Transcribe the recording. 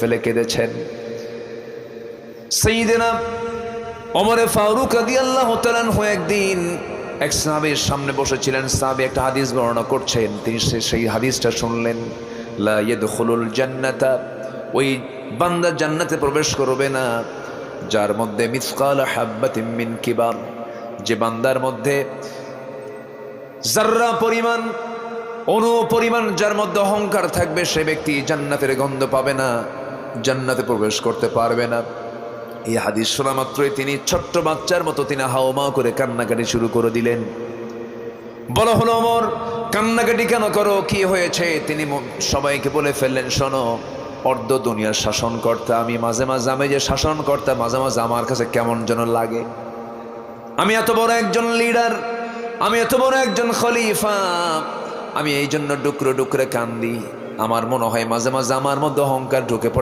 ফেলে কেঁদেছেন। সেইদিনা অমরে ফারুক আদি আল্লাহ হয়ে একদিন এক সাহাবের সামনে বসেছিলেন। সাহাবে একটা হাদিস বর্ণনা করছেন। তিনি সেই হাদিসটা শুনলেন। লা জান্নাতা, ওই বান্দা জান্নাতে প্রবেশ করবে না, যার মধ্যে মিসকাল হাব্বাতিম মিন কিবার। যে বান্দার মধ্যে জাররা পরিমাণ অনু পরিমাণ যার মধ্যে অহংকার থাকবে, সে ব্যক্তি জান্নাতের গন্ধ পাবে না। জান্নাতে প্রবেশ করতে পারবে না। এই হাদিস শোনা মাত্রই তিনি ছোট্ট বাচ্চার মতো তিনি হাওমা করে কান্নাকাটি শুরু করে দিলেন। বলা হলো অমর কান্নাকাটি কেন করো? কি হয়েছে? তিনি সবাইকে বলে ফেললেন, শোনো, অর্ধ দুনিয়ার শাসনকর্তা, আমি মাঝে মাঝে আমি যে শাসনকর্তা, মাঝে মাঝে আমার কাছে কেমন যেন লাগে। আমি এত বড় একজন লিডার, আমি এত বড় একজন খলিফা, আমি এই জন্য ডুকরো ডুকরে কান্দি। আমার মনে হয় মাঝে মাঝে আমার মধ্যে অহংকার ঢুকে পড়ে।